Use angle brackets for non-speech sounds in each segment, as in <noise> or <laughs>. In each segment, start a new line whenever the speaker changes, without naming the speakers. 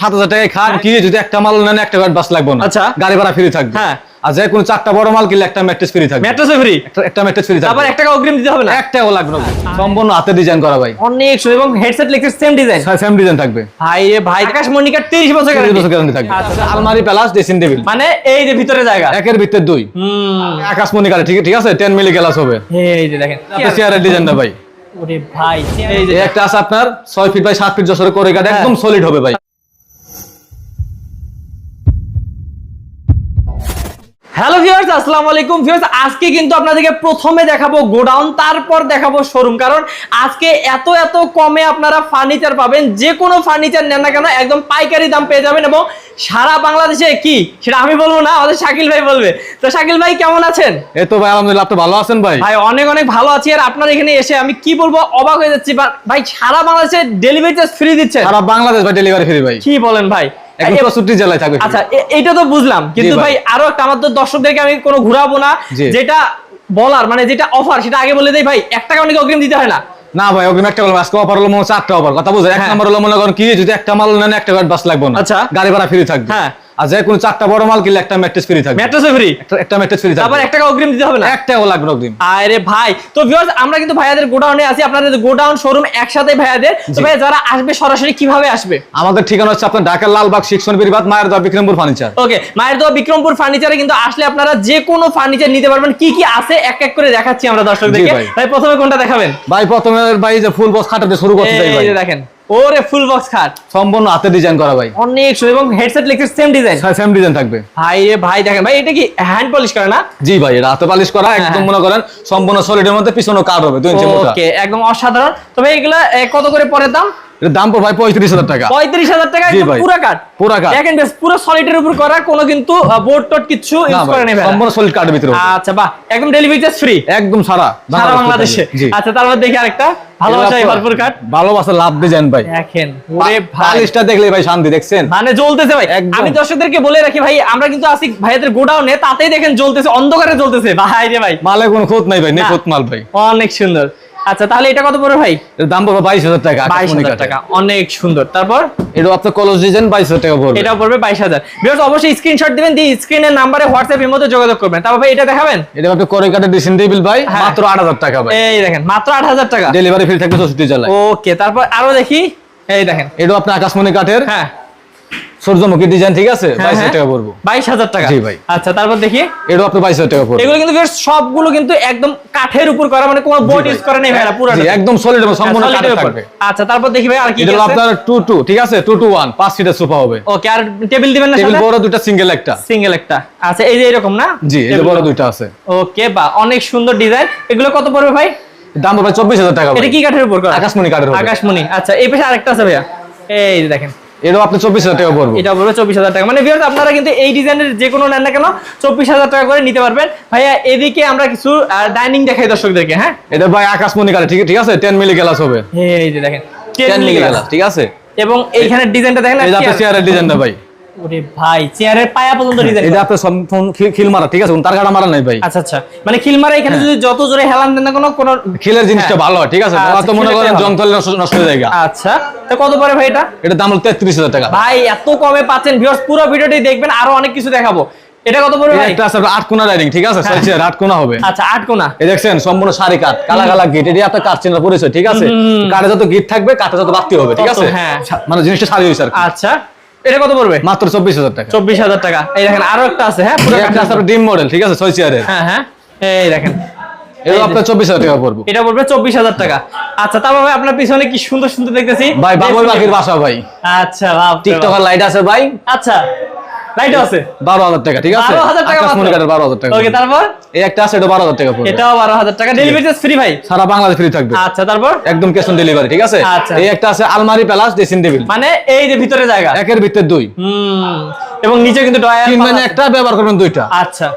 সাত হাজার টাকায় খান কি যদি একটা মাল নেন একটা গাড়ি বাস লাগবে না।
আচ্ছা।
গাড়ি ভাড়া ফ্রি থাকবে।
হ্যাঁ।
আর যে কোনো চারটা বড় মাল কিনলে একটা ম্যাট্রেস ফ্রি থাকবে।
ম্যাট্রেসে ফ্রি
একটা- একটা ম্যাট্রেস ফ্রি থাকবে।
এক টাকা অগ্রিম দিতে হবে না?
একটাও লাগবে না। সম্পূর্ণ হাতে ডিজাইন করা ভাই।
অনেক সুন্দর। এবং headset same design
same design থাকবে।
ভাই রে ভাই আকাশ মনিকার 30 বছর
তিরিশ
guarantee।
বছর গ্যারান্টি থাকবে।
আচ্ছা।
আলমারি প্লাস ড্রেসিং টেবিল
মানে এই যে ভিতরে জায়গা।
একের ভিতরে দুই।
হুম।
আকাশমণি কালে ঠিক ঠিক আছে? টেন মিলি গ্লাস হবে।
এই যে দেখেন
চেয়ারের ডিজাইনটা ভাই।
ওরে ভাই এই যে
একটা আছে আপনার ছয় ফিট বাই সাত ফিট যশোর করে
হ্যাঁ।
একদম সলিড হবে ভাই।
হ্যালো ভিউয়ার্স আসসালামু আলাইকুম। ভিউয়ার্স আজকে কিন্তু আপনাদেরকে প্রথমে দেখাবো গোডাউন তারপর দেখাবো শোরুম কারণ আজকে এত এত কমে আপনারা ফার্নিচার পাবেন যে কোনো ফার্নিচার নেন না কেন একদম পাইকারি দাম পেয়ে যাবেন এবং সারা বাংলাদেশে কি? সেটা আমি বলব না আমাদের শাকিল ভাই বলবে। তো শাকিল ভাই কেমন আছেন?
এই তো ভাই আলহামদুলিল্লাহ আপনি ভালো আছেন ভাই?
ভাই অনেক অনেক ভালো আছি। আর আপনার এখানে এসে আমি কি বলব অবাক হয়ে যাচ্ছি। ভাই সারা বাংলাদেশে ডেলিভারি চার্জ ফ্রি দিচ্ছে
সারা বাংলাদেশ ভাই ডেলিভারি ফ্রি ভাই।
কি বলেন ভাই?
জেলায় থাকবে
আচ্ছা এ- তো বুঝলাম। কিন্তু
ভাই।
ভাই আরও একটা দর্শকদেরকে আমি কোনো ঘুরাবো না। যেটা বলার মানে যেটা অফার সেটা আগে বলে দেই ভাই এক টাকা অনেক অগ্রিম দিতে হয় না?
না ভাই অগ্রিম একটা বলব আজকে অফার হলো মনে হয় অফার কথা বুঝে এক
হ্যাঁ।
নম্বর হলো মনে করেন কি যদি একটা মাল নেন একটা গাড়ি বাস লাগবে না।
আচ্ছা।
গাড়ি ভাড়া ফ্রি থাকবে।
হ্যাঁ।
আর যে কোনো চারটা বড় মাল কিনলে একটা ম্যাট্রেস ফ্রি থাকবে।
ম্যাট্রেসে ফ্রি
একটা- একটা ম্যাট্রেস ফ্রি থাকবে।
এক টাকা অগ্রিম দিতে হবে না?
একটাও লাগবে অগ্রিম।
আরে ভাই তো ভিউয়ার্স আমরা কিন্তু ভাইয়াদের গোডাউনে আছি আপনাদের গোডাউন শোরুম একসাথে ভাইয়াদের তো ভাই যারা আসবে সরাসরি কীভাবে আসবে?
আমাদের ঠিকানা হচ্ছে আপনার ঢাকার লালবাগ শিক্ষণ বিরিবাদ মায়ের দর বিক্রমপুর ফার্নিচার
ওকে মায়ের দোয়া বিক্রমপুর ফার্নিচারে কিন্তু আসলে আপনারা যে কোনো ফার্নিচার নিতে পারবেন। কি কি আছে? এক এক করে দেখাচ্ছি আমরা দর্শকদেরকে।
ভাই।
ভাই প্রথমে কোনটা দেখাবেন?
ভাই প্রথমে ভাই যে ফুল বক্স খাটাতে শুরু করতে চাই ভাই।
দেখেন। ওরে ফুল বক্স খাট।
সম্পূর্ণ হাতে ডিজাইন করা ভাই।
অনেক সুন্দর এবং হেডসেট লেগেছে সেম ডিজাইন
সেম ডিজাইন থাকবে।
ভাই রে ভাই দেখেন ভাই এটা কি হ্যান্ড পলিশ করে না?
জি ভাই এটা হাতে পালিশ করা একদম
হ্যাঁ।
মনে করেন সম্পূর্ণ সলিডের মধ্যে পিছনে কাট হবে দুই ইঞ্চি মোটা।
ওকে একদম অসাধারণ। তবে এগুলা কত করে পরে দাম?
দাম পড়বে ভাই পঁয়ত্রিশ হাজার টাকা।
পঁয়ত্রিশ হাজার টাকা। পুরা কাঠ
পুরা কাঠ।
দেখেন বেশ পুরো সলিডের উপর করা কোনো কিন্তু বোর্ড টোট কিছু ইউজ করে নেবে
সম্পূর্ণ সলিড কাঠের ভিতরে
আচ্ছা বাহ একদম ডেলিভারি চার্জ ফ্রি
একদম সারা
সারা বাংলাদেশে আচ্ছা তারপর দেখি আরেকটা। ভালোবাসা
এগুলো
ভরপুর কাঠ
ভালোবাসা লাভ ডিজাইন ভাই।
দেখেন
পালিশটা দেখলে ভাই শান্তি দেখছেন?
মানে জ্বলতেছে ভাই। আমি দর্শকদেরকে বলে রাখি ভাই আমরা কিন্তু আসি ভাইয়াদের গোডাউনে তাতেই দেখেন জ্বলতেছে অন্ধকারে জ্বলতেছে। ভাই রে ভাই।
মালে কোনো খুঁত নাই ভাই
না।
নিখুঁত মাল ভাই।
অনেক সুন্দর। আচ্ছা তাহলে এটা কত পড়বে ভাই?
এর দাম পড়বে বাইশ হাজার টাকা
বাইশ
আকাশমণি
হাজার
কাঠের।
টাকা অনেক সুন্দর। তারপর?
এটা আপনার কলস ডিজাইন বাইশ হাজার টাকা পড়বে।
এটা পড়বে বাইশ হাজার। বিকজ অবশ্যই স্ক্রিনশট দিবেন দিয়ে স্ক্রিনের নাম্বারে হোয়াটসঅ্যাপ এর মধ্যে যোগাযোগ করবেন। তারপর ভাই এটা দেখাবেন?
এটা আপনি করে কাঠের ড্রেসিং টেবিল ভাই
হ্যাঁ।
মাত্র আট হাজার টাকা ভাই।
এই দেখেন মাত্র আট হাজার টাকা।
ডেলিভারি ফ্রি থাকবে চৌষট্টি জেলায়
ওকে তারপর আরও দেখি। এই দেখেন।
এটা আপনার আকাশমণি কাঠের।
হ্যাঁ।
সূর্যমুখী ডিজাইন ঠিক আছে?
হ্যাঁ,
বাইশ
হ্যাঁ।
হাজার টাকা পড়ব।
বাইশ হাজার টাকা।
জি ভাই।
আচ্ছা তারপর দেখি।
এটা আপনার বাইশ টাকা পড়বে।
এগুলো কিন্তু সবগুলো কিন্তু একদম কাঠের উপর করা মানে কোনো বোর্ড ইউজ করে নেই ভাইরা পুরো
জি, একদম সলিড সম্পূর্ণ কাঠের থাকবে।
আচ্ছা তারপর দেখি ভাই আর কি
এটা আপনার টু টু ঠিক আছে? টু টু ওয়ান পাঁচ সিটের সোফা হবে।
ওকে আর টেবিল দিবেন না
টেবিল বড় দুটা সিঙ্গেল একটা।
সিঙ্গেল একটা। আচ্ছা এই যে এরকম না?
জি এই যে বড়। দুইটা আছে।
ওকে বা অনেক সুন্দর ডিজাইন এগুলো কত পড়বে ভাই?
দাম হবে চব্বিশ হাজার টাকা
এটা কি কাঠের উপর করা?
আকাশমণি কাঠের হবে
আকাশমণি। আচ্ছা এই পাশে আরেকটা আছে ভাইয়া। এই দেখেন।
এটাও আপনি চব্বিশ হাজার টাকা পড়ব।
এটা পড়বে চব্বিশ হাজার টাকা। মানে ভিউয়ার্স আপনারা কিন্তু এই ডিজাইনের যে কোনো নেন না কেন চব্বিশ হাজার টাকা করে নিতে পারবেন। ভাইয়া এদিকে আমরা কিছু ডাইনিং দেখাই দর্শকদেরকে হ্যাঁ?
এটা ভাই আকাশমণি কাঠের ঠিক ঠিক আছে? টেন মিলি গ্লাস হবে।
এই যে দেখেন।
টেন মিলি গ্লাস ঠিক আছে?
এবং এইখানে ডিজাইনটা দেখেন
যে আপনার চেয়ারের ডিজাইনটা ভাই।
ওরে ভাই চেয়ারের পায়া পর্যন্ত ডিজাইন
এটা আপনার সম্পূর্ণ খিল- খিল মারা ঠিক আছে তার কাটা মারা নাই ভাই।
আচ্ছা আচ্ছা। মানে খিলমারা এখানে যদি যত জোরে হেলান দেন না কোনো কোনো
খিলের জিনিসটা ভালো ঠিক আছে
আচ্ছা,
ওরা তো মনে করেন
ভালো।
নষ্ট নষ্ট হয়ে যায়
আচ্ছা তো কত পরে ভাই এটা?
এটা দাম হলো তেত্রিশ হাজার টাকা।
ভাই এত কমে পাচ্ছেন। ভিউয়ার্স পুরো ভিডিওটি দেখবেন আরও অনেক কিছু দেখাবো। এটা কত পড়বে ভাই?
আট রাইডিং ঠিক আছে চেয়ার আট হবে।
আচ্ছা আট কোনা।
এই দেখছেন সম্পূর্ণ সারি কাঠ কালা কালা গিট এটি আপনার কাঠ চেনার পরিচয় ঠিক আছে? কাঠে যত গিট থাকবে কাঠে যত বাড়তি হবে ঠিক আছে?
হ্যাঁ।
মানে জিনিসটা সারি
আচ্ছা। এটা কত পড়বে?
মাত্র চব্বিশ হাজার টাকা।
চব্বিশ হাজার টাকা। এই দেখেন আরও একটা আছে হ্যাঁ পুরো
একটা আছে ডিম মডেল ঠিক আছে ছয় চেয়ারের
হ্যাঁ হ্যাঁ এই দেখেন।
এটা আপনার চব্বিশ হাজার টাকা পড়বে।
এটা পড়বে চব্বিশ হাজার টাকা। আচ্ছা তারপর ভাই আপনার পিছনে কি সুন্দর সুন্দর দেখতেছি?
ভাই বাবুর পাখির বাসা ভাই।
আচ্ছা বাপ। রে
লাইট আছে ভাই।
আচ্ছা লাইটও আছে?
বারো হাজার টাকা ঠিক আছে?
বারো হাজার টাকা
আকাশমণি কাঠের বারো হাজার টাকা
ওকে তারপর?
এই একটা আছে এটা বারো হাজার টাকা পড়বে।
এটাও বারো হাজার টাকা। ডেলিভারি চার্জ ফ্রি ভাই?
সারা বাংলাদেশ ফ্রি থাকবে।
আচ্ছা তারপর?
একদম ক্যাশ অন ডেলিভারি ঠিক আছে?
আচ্ছা।
এই একটা আছে আলমারি প্লাস ড্রেসিং টেবিল
মানে এই যে ভিতরে জায়গা?
একের ভিতরে দুই।
হুম। এবং নিচে কিন্তু ডয়ার
কিনবেন একটা ব্যবহার করবেন দুইটা।
আচ্ছা।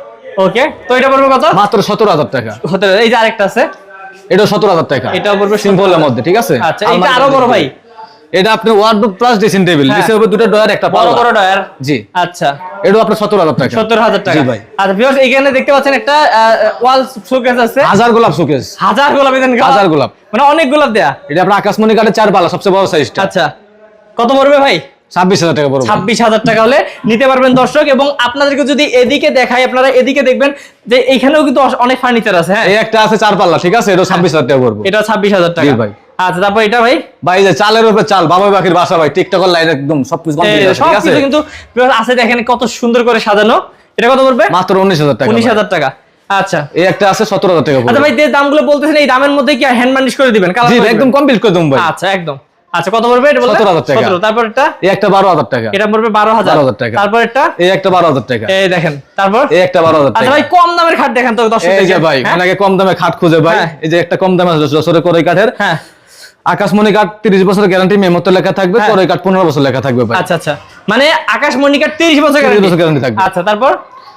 ওকে তো এটা পড়বে কত?
মাত্র সতেরো হাজার টাকা।
হতে এই যে আরেকটা আছে?
এটা সতেরো হাজার টাকা।
এটাও পড়বে
সিম্পলের মধ্যে ঠিক আছে?
আচ্ছা এটা আরও বড় ভাই।
এটা আপনি ওয়ার্ডরোব প্লাস ড্রেসিং টেবিল। নিচে হবে দুটো ডয়ার একটা
বড় বড় ডয়ার
জি।
আচ্ছা।
এটা আপনার সতেরো হাজার টাকা।
সত্তর হাজার টাকা।
জি ভাই।
আচ্ছা ভিউয়ার্স এখানে দেখতে পাচ্ছেন একটা ওয়াল শোকেস আছে।
হাজার গোলাপ শোকেস
হাজার গোলাপ এখানে
হাজার গোলাপ।
মানে অনেক গোলাপ দেয়া।
এটা আপনার আকাশমণি কাঠের চার পাল্লা সবচেয়ে বড় সাইজটা
আচ্ছা। কত পড়বে ভাই?
ছাব্বিশ হাজার টাকা
ছাব্বিশ হাজার টাকা হলে নিতে পারবেন দর্শক এবং আপনাদেরকে যদি এদিকে দেখাই আপনারা এদিকে দেখবেন যে এখানেও কিন্তু অনেক ফার্নিচার আছে হ্যাঁ।
এই একটা আছে চার পাল্লা ঠিক আছে? এটা ছাব্বিশ হাজার টাকা পড়বে।
এটা ছাব্বিশ হাজার টাকা।
জি ভাই।
আচ্ছা তারপর এটা ভাই?
ভাই যে চালের উপরে চাল বাবা পাখির বাসা ভাই টিকটকের লাইন একদম সবকিছু
এই
আছে, ঠিক আছে?
কিছু কিন্তু আছে দেখেন কত সুন্দর করে সাজানো। এটা কত পড়বে?
মাত্র উনিশ হাজার টাকা
উনিশ। হাজার টাকা। আচ্ছা।
এই একটা আছে সতেরো হাজার টাকা
আচ্ছা ভাই যে দামগুলো বলতেছেন এই দামের মধ্যে কি হ্যান্ড মানিশ করে দিবেন?
একদম কমপ্লিট করে দেবো ভাই।
আচ্ছা একদম। আচ্ছা কত পড়বে এটা বললেন
17,000 টাকা।
17, তারপর এটা
এই একটা বারো হাজার টাকা।
এটা পড়বে বারো হাজার।
12,000 টাকা।
তারপর এটা
এই একটা বারো হাজার টাকা।
এই দেখেন তারপর?
এই একটা বারো হাজার
আচ্ছা
টাকা।
ভাই কম দামের খাট দেখেন তো দর্শক
এই যে ভাই অনেকে কম দামে খাট খুঁজে ভাই।
হ্যাঁ।
এই যে একটা কম দামে যশোরে করে কাঠের।
হ্যাঁ।
আকাশমণি কাঠ তিরিশ বছর গ্যারান্টি মেমোতে লেখা থাকবে
হ্যাঁ।
করে কাঠ পনেরো বছর লেখা থাকবে
আচ্ছা আচ্ছা। মানে আকাশ মনিকার তিরিশ বছর
30 বছর
গ্যারান্টি
থাকবে।
আচ্ছা তারপর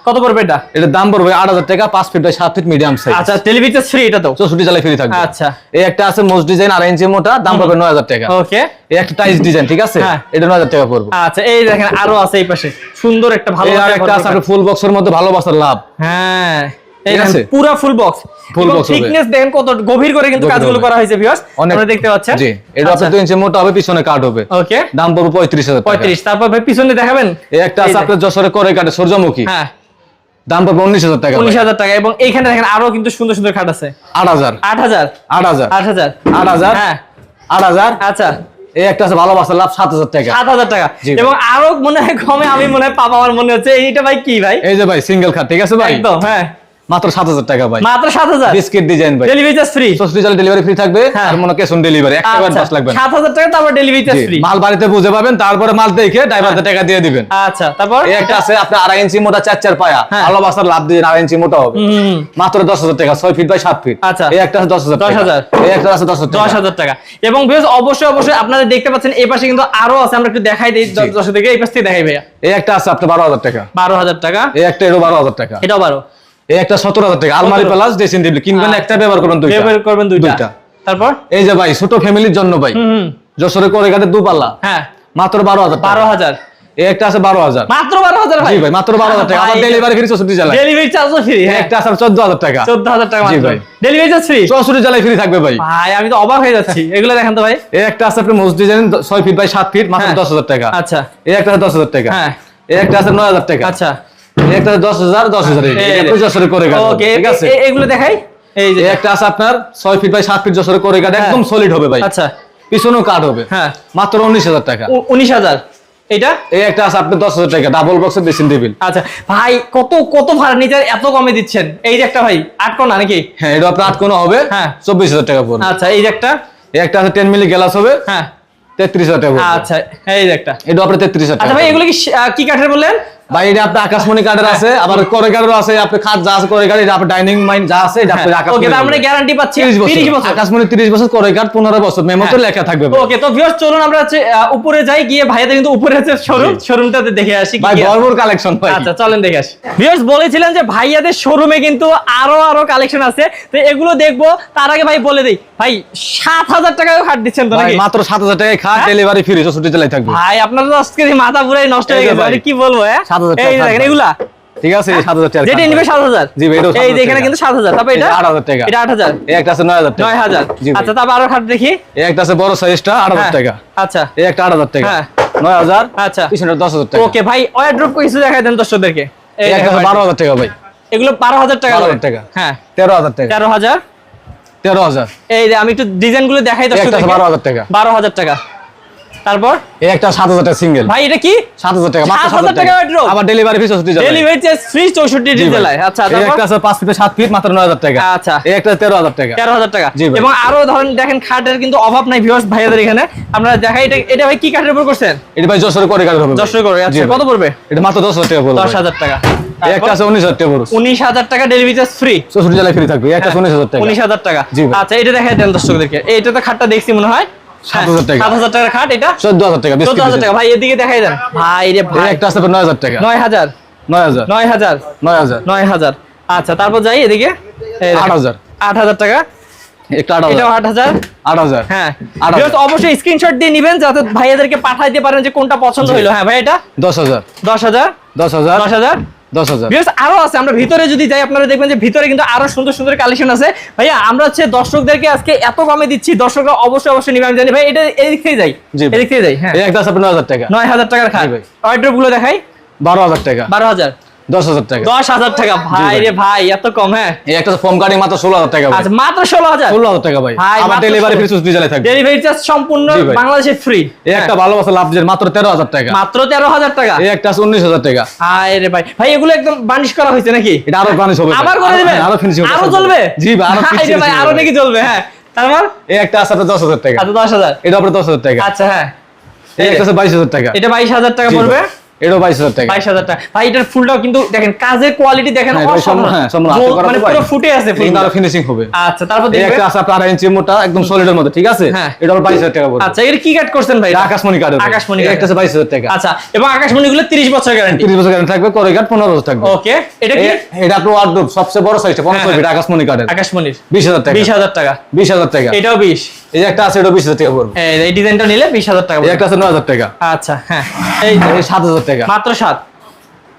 কত পড়বে এটা?
এটার দাম পড়বে আট হাজার টাকা পাঁচ ফিট বাই সাত ফিট মিডিয়াম সাইজ
আচ্ছা টেলিভিশন ফ্রি এটা তো।
চৌষট্টি চালে ফ্রি থাকবে।
আচ্ছা।
এই একটা আছে মোস্ট ডিজাইন আড়াই ইঞ্চি মোটা দাম পড়বে নয় হাজার টাকা।
ওকে
এই একটা টাইস ডিজাইন ঠিক আছে?
হ্যাঁ।
এটা নয় হাজার টাকা পড়বে।
আচ্ছা এই দেখেন আরও আছে এই পাশে। সুন্দর একটা ভালো একটা
আছে ফুল বক্সের মধ্যে ভালোবাসার লাভ।
হ্যাঁ। এই
ঠিক
দেখেন,
আছে?
পুরা full box
Full box
thickness দেখেন কত গভীর করে কিন্তু কাজগুলো করা হয়েছে ভিউয়ার্স আপনারা দেখতে পাচ্ছেন?
জি এটা
আচ্ছা,
আপনার ইঞ্চি মোটা হবে পিছনে কাঠ হবে।
ওকে
দাম পড়বে পঁয়ত্রিশ হাজার টাকা।
35 তারপর ভাই পিছনে দেখাবেন?
এই একটা আছে আপনার যশোরে করে কাঠে সূর্যমুখী।
হ্যাঁ।
দাম পড়বে উনিশ হাজার টাকা
উনিশ হাজার টাকা এবং এইখানে দেখেন আরও কিন্তু সুন্দর সুন্দর খাট আছে।
আট হাজার।
আট হাজার।
আট হাজার।
আট হাজার।
আট হাজার।
হ্যাঁ।
আট হাজার।
আচ্ছা।
এই একটা আছে ভালোবাসার লাভ সাত হাজার টাকা।
সাত হাজার টাকা। এবং আরও মনে হয় কমে আমি মনে হয় পাবো আমার মনে হচ্ছে। এইটা ভাই কি ভাই?
এই যে ভাই সিঙ্গেল খাট ঠিক আছে ভাই?
একদম হ্যাঁ।
মাত্র সাত হাজার টাকা ভাই।
মাত্র সাত হাজার?
বিস্কিট ডিজাইন ভাই।
ডেলিভারি চার্জ ফ্রি
চাল ডেলিভারি ফ্রি থাকবে
হ্যাঁ।
আর মনে ক্যাশ অন ডেলিভারি একটা বাস লাগবে না।
সাত হাজার টাকা তারপর ডেলিভারি চার্জ ফ্রি
মাল বাড়িতে বুঝে পাবেন তারপরে মাল দেখে ড্রাইভারদের টাকা দিয়ে দিবেন।
আচ্ছা তারপর?
এই একটা আছে আপনার আড়াই ইঞ্চি মোটা চার চার পায়া।
হ্যাঁ।
ভালোবাসার লাভ দিয়ে আড়াই ইঞ্চি মোটা হবে। মাত্র দশ হাজার টাকা ছয় ফিট বাই সাত ফিট
আচ্ছা।
এই একটা আছে দশ হাজার
10,000
এই একটা আছে দশ হাজার
দশ হাজার টাকা। এবং বেশ অবশ্যই অবশ্যই আপনারা দেখতে পাচ্ছেন এই পাশে কিন্তু আরও আছে আমরা একটু দেখাই দিই। দশ থেকে এই পাশ থেকে দেখাই ভাইয়া।
এই একটা আছে আপনার বারো হাজার টাকা।
বারো হাজার টাকা।
এই একটা এরও বারো হাজার টাকা।
এটাও বারো।
এই একটা সতেরো হাজার টাকা আলমারি প্লাস ড্রেসিং টেবিল কিনবেন একটা ব্যবহার করবেন দুইটা।
বের করবেন দুইটা। তারপর?
এই যে ভাই ছোট ফ্যামিলির জন্য ভাই। যশোরে করে কাটে দুপাল্লা।
হ্যাঁ।
মাত্র বারো হাজার
বারো হাজার।
এই একটা আছে বারো হাজার।
মাত্র বারো হাজার ভাই?
জি ভাই মাত্র বারো হাজার টাকা। ডেলিভারি ফ্রি চৌষট্টি জেলায়
ডেলিভারি চার্জও ফ্রি হ্যাঁ।
একটা আছে চোদ্দ হাজার টাকা।
চোদ্দ হাজার টাকা
জি ভাই।
ডেলিভারি চার্জ ফ্রি
চৌষট্টি জেলায় ফ্রি থাকবে ভাই।
ভাই আমি তো অবাক হয়ে যাচ্ছি। এগুলো দেখেন তো ভাই।
এই একটা আছে আপনার মোস্ট ডিজাইন ছয় ফিট বাই সাত ফিট মাত্র
হ্যাঁ।
দশ হাজার টাকা।
আচ্ছা।
এই একটা আছে দশ হাজার টাকা।
হ্যাঁ।
এই একটা আছে নয় হাজার টাকা।
আচ্ছা।
একটা দশ হাজার দশ হাজার করে ঠিক আছে?
এগুলো দেখাই। এই যে
একটা আছে আপনার ছয় ফিট বাই সাত ফিট যশোরে করে কাটে
হ্যাঁ।
একদম সলিড হবে ভাই।
আচ্ছা।
পিছনেও কাট হবে।
হ্যাঁ।
মাত্র উনিশ হাজার টাকা।
উনিশ হাজার। এটা
এই একটা আছে আপনার দশ হাজার টাকা ডাবল বক্সের ড্রেসিং টেবিল
আচ্ছা। ভাই কত কত ফার্নিচার এত কমে দিচ্ছেন? এই যে একটা ভাই আট কোনা নাকি?
হ্যাঁ এটা আপনার আট কোনো হবে।
হ্যাঁ।
চব্বিশ হাজার টাকা পড়বে।
আচ্ছা এই যে একটা?
এই একটা আছে টেন মিলি গ্লাস হবে।
হ্যাঁ।
তেত্রিশ হাজার টাকা
আচ্ছা এই যে একটা।
এটা আপনার তেত্রিশ হাজার
আচ্ছা ভাই এগুলো কি কি কাঠের বললেন?
ভাই এটা আপনার আকাশমণি কাঠের। আছে আবার করে কাঠেরও আছে আপনার খাট যা আছে করে কাঠ এটা আপনার ডাইনিং মাইন যা আছে এটা আপনার
ওকে
আকাশমণি
তার
বলবে।
গ্যারান্টি পাচ্ছি
30 বছর
30 বছর
আকাশমণি 30 বছর করে কাঠ 15 বছর মেমোতে। লেখা থাকবে
ওকে তো ভিউয়ার্স চলুন আমরা হচ্ছে উপরে যাই গিয়ে ভাইয়াদের কিন্তু উপরে আছে শোরুম
জি।
শোরুমটাতে দেখে আসি
ভাই
কি
কালেকশন ভাই
আচ্ছা চলেন দেখে আসি ভিউয়ার্স বলেছিলেন যে ভাইয়াদের শোরুমে কিন্তু আরও আরও কালেকশন আছে তো এগুলো দেখব তার আগে ভাই বলে দেই ভাই সাত হাজার টাকায় খাট দিচ্ছেন তো
ভাই
নাকি
মাত্র 7000 টাকায় খাট? ডেলিভারি ফ্রি 64 জেলায় থাকবে
ভাই আপনার তো আজকে মাথা পুরাই নষ্ট হয়ে গেছে কি বলব হ্যাঁ
7,000 টাকা
এই দেখেন
ভাই।
এগুলা?
ঠিক আছে 7000 টাকা
যেটা নিবে সাত হাজার?
জি ভাই, এটাও
এই এখানে কিন্তু সাত হাজার তারপর এটা
এটা? 8,000 টাকা।
এটা আট হাজার?
এই একটা আছে 9000 টাকা।
নয় হাজার।
জি ভাই।
আচ্ছা তারপর আরও খাট দেখি।
এই একটা আছে বড় সাইজটা 8000
হ্যাঁ,
টাকা।
আচ্ছা।
এই একটা 8000 টাকা।
হ্যাঁ।
9000
আচ্ছা।
পিছনে 10000 টাকা।
ওকে ভাই ওয়ার্ড্রপ কিছু দেখাই দেন দর্শকদেরকে। এই
একটা
দেখেন
আছে
wardrobe।
12000 টাকা ভাই।
এগুলো বারো হাজার টাকা
12,000 টাকা।
হ্যাঁ।
13000 টাকা।
তেরো হাজার?
13000
এই যে আমি একটু ডিজাইনগুলো দেখাই
এই একটা আছে
দর্শকদেরকে।
12000 টাকা।
বারো হাজার টাকা। তারপর?
এই একটা 7000 টাকা সিঙ্গেল
ভাই এটা কি?
7000 টাকা মাত্র
7,000
7000 টাকা
টাকা।
আবার ডেলিভারি ফি 64 জেলায়
ডেলিভারি চার্জ ফ্রি চৌষট্টি
জি ভাই।
জেলায় আচ্ছা
এই
তারপর?
একটা আছে 5 ফিট 7 ফিট মাত্র 9000 টাকা।
আচ্ছা।
এই একটা 13000 টাকা।
তেরো হাজার টাকা। এবং আরও ধরেন দেখেন খাটের কিন্তু অভাব নাই ভিউয়ার্স ভাইয়াদের এখানে। আমরা দেখাই এটা এটা ভাই কি কাঠের উপর করছেন?
এটা ভাই যশোর করে।
দশ করে আচ্ছা কত পড়বে?
এটা মাত্র 10000 টাকা পড়বে
দশ হাজার টাকা।
একটা আছে 19000 টাকা পড়বে।
উনিশ হাজার টাকা ডেলিভারি চার্জ ফ্রি
64 জেলায় ফ্রি থাকবে। একটা 19000 টাকা।
উনিশ হাজার টাকা।
জি
আচ্ছা এটা দেখাই দেন দর্শকদেরকে। এইটা তো খাটটা দেখছি মনে হয়।
7,000 টাকা।
টাকার খাট এটা?
টাকা
টাকা। ভাই এদিকে দেখাই দেন। ভাই রে ভাই।
একটা আছে 9000 টাকা।
নয় হাজার
9000
নয় হাজার
9000
নয় হাজার আচ্ছা তারপর যাই এদিকে। এই দেখেন।
8000
আট হাজার টাকা।
একটা
এটাও
8000
আট হাজার
8000
হ্যাঁ
হাজার।
অবশ্যই স্ক্রিনশট দিয়ে নিবেন যাতে ভাইয়াদেরকে পাঠাইতে পারেন যে কোনটা পছন্দ হইল। হ্যাঁ ভাই এটা?
10000
দশ হাজার। দশ হাজার।
দশ হাজার।
Viewers, আরও আছে আমরা ভিতরে যদি যাই আপনারা দেখবেন যে ভিতরে কিন্তু আরও সুন্দর সুন্দর কালেকশন আছে। ভাইয়া আমরা হচ্ছে দর্শকদেরকে আজকে এত কমে দিচ্ছি দর্শকরা অবশ্যই অবশ্যই নিবে আমি জানি। ভাই এটা এদিক থেকে যাই। এদিক থেকে যাই হ্যাঁ।
আপনার নয় হাজার টাকা।
নয় হাজার টাকার
খাই ভাই।
অর্ডারগুলো দেখাই।
বারো হাজার টাকা।
বারো হাজার।
দশ হাজার টাকা।
দশ হাজার টাকা। ভাই
ভাই।
রে ভাই এত কম হ্যাঁ?
এই একটা ফোম কাটিং মাত্র ষোলো হাজার টাকা
আচ্ছা মাত্র ষোলো হাজার?
ষোলো হাজার টাকা ভাই। ডেলিভারি ফ্রি সুস্থ ডিজাইনে থাকবে।
ডেলিভারি চার্জ সম্পূর্ণ বাংলাদেশে ফ্রি
এই একটা ভালোবাসা লাভজের মাত্র তেরো হাজার টাকা।
মাত্র তেরো হাজার টাকা?
এই একটা আছে উনিশ হাজার টাকা।
হায় রে ভাই। ভাই এগুলো একদম বানিশ করা হয়েছে নাকি?
এটা আরও বানিশ হবে
আবার করে দিবেন?
হ্যাঁ, আরও ফিনিশিং
আরও চলবে
জি ভাই আরও <laughs>
হায় ভাই
আরও
নাকি চলবে হ্যাঁ। তারপর?
এই একটা আছে দশ হাজার টাকা।
আচ্ছা দশ হাজার।
এটা আপনার দশ হাজার টাকা।
আচ্ছা হ্যাঁ।
এই একটা আছে বাইশ হাজার টাকা।
এটা বাইশ হাজার টাকা পড়বে?
এটাও বাইশ হাজার টাকা।
বাইশ হাজার টাকা। ভাই এটার ফুলটাও কিন্তু দেখেন কাজের কোয়ালিটি দেখেন
হ্যাঁ, হ্যাঁ,
মানে পুরো। ফুটে আছে
এটা
ফুলটা।
আরও ফিনিশিং হবে।
আচ্ছা তারপর
একটা আছে আপনার ইঞ্চি মোটা একদম সলিডের মধ্যে ঠিক আছে। এটা আবার বাইশ হাজার টাকা
আচ্ছা এর কি কাট করছেন ভাই?
আকাশমণি কার্ড
আকাশমণি
একটা আছে বাইশ হাজার টাকা।
আচ্ছা এবং আকাশমণি গুলো তিরিশ বছর গ্যারান্টি
তিরিশ বছর গ্যারান্টি থাকবে করে কার্ড পনেরো বছর থাকবে।
ওকে এটা কি?
এটা আপনার ওয়ার্ডরোব সবচেয়ে বড় সাইজটা
হ্যাঁ,
ফিট আকাশমণি কার্ডের
আকাশমণির।
বিশ হাজার টাকা।
বিশ হাজার টাকা।
বিশ হাজার টাকা।
এটাও বিশ।
এই যে একটা আছে এটা বিশ হাজার টাকা পড়বে।
এই- এই ডিজাইনটা নিলে বিশ হাজার টাকা
এই একটা আছে নয় হাজার টাকা।
আচ্ছা হ্যাঁ। এই যে,
এই সাত হাজার টাকা।
মাত্র সাত?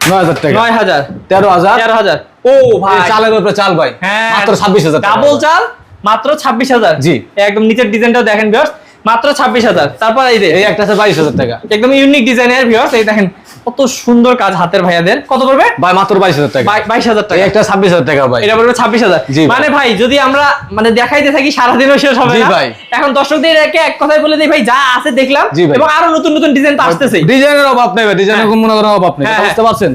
নয় হাজার টাকা।
নয় হাজার।
তেরো হাজার।
তেরো হাজার। ও ভাই।
এই চালের উপরে চাল ভাই।
হ্যাঁ।
মাত্র ছাব্বিশ হাজার টাকা।
ডাবল চাল? মাত্র ছাব্বিশ হাজার।
জি।
একদম নিচের ডিজাইনটাও দেখেন ভিউয়ার্স মাত্র ছাব্বিশ হাজার। তারপর এই যে
এই একটা আছে বাইশ হাজার টাকা।
একদম ইউনিক ডিজাইনের ভিউয়ার্স এই দেখেন কত সুন্দর কাজ হাতের ভাইয়াদের। কত পড়বে?
ভাই মাত্র বাইশ হাজার টাকা।
বাইশ হাজার টাকা।
একটা ছাব্বিশ হাজার টাকা ভাই।
এটা পড়বে ছাব্বিশ হাজার। মানে ভাই যদি আমরা মানে দেখাইতে থাকি সারাদিনও শেষ হবে
ভাই।
এখন দর্শকদের একে এক কথায় বলে দিই ভাই যা আছে দেখলাম এবং আরও নতুন নতুন ডিজাইন তো আসতেছে।
ডিজাইনের অভাব নেই ভাই। ডিজাইনের কোনো মনে করার অভাব নেই।
হ্যাঁ,
বুঝতে পারছেন?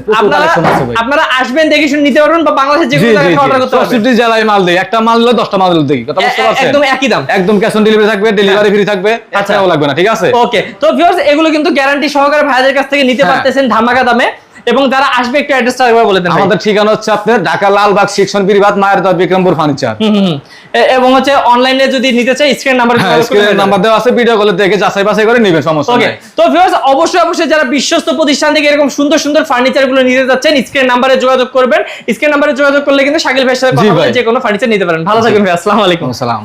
আপনারা আসবেন দেখে শুনে নিতে পারবেন বা বাংলাদেশের যে কোনো জায়গায় অর্ডার করতে পারবেন।
চৌষট্টি জেলায় মাল দেই। একটা মাল দিলে দশটা মাল দিই। কথা বুঝতে পারছেন?
একদম একই দাম।
একদম ক্যাশ অন ডেলিভারি থাকবে ডেলিভারি ফ্রি থাকবে।
আচ্ছা।
লাগবে না ঠিক আছে?
ওকে। তো ভিউয়ার্স এগুলো কিন্তু গ্যারান্টি সহকারে ভাইদের কাছ থেকে নিতে
হ্যাঁ।
পারতেছেন ধামাকা দামে এবং যারা আসবে একটু অ্যাড্রেসটা একবার বলে দেন
আমাদের ঠিকানা হচ্ছে আপনার ঢাকা লালবাগ সেকশন বিরিবাদ মায়ের দর বিক্রমপুর ফার্নিচার।
এবং হচ্ছে অনলাইনে যদি নিতে চাই স্ক্রিন নাম্বার
স্ক্রিনের নাম্বার দেওয়া আছে ভিডিও কলে দেখে যাচাই বাছাই করে নিবেন সমস্যা
ওকে
নেই।
তো ভিউয়ার্স অবশ্যই অবশ্যই যারা বিশ্বস্ত প্রতিষ্ঠান থেকে এরকম সুন্দর সুন্দর ফার্নিচারগুলো নিতে যাচ্ছেন স্ক্রিন নাম্বারে যোগাযোগ করবেন। স্ক্রিন নাম্বারে যোগাযোগ করলে কিন্তু শাকিল ভাইয়ের সাথে কথা বলে যে কোনো ফার্নিচার নিতে পারেন। ভালো থাকবেন ভাই আসসালামু আলাইকুম।
সালাম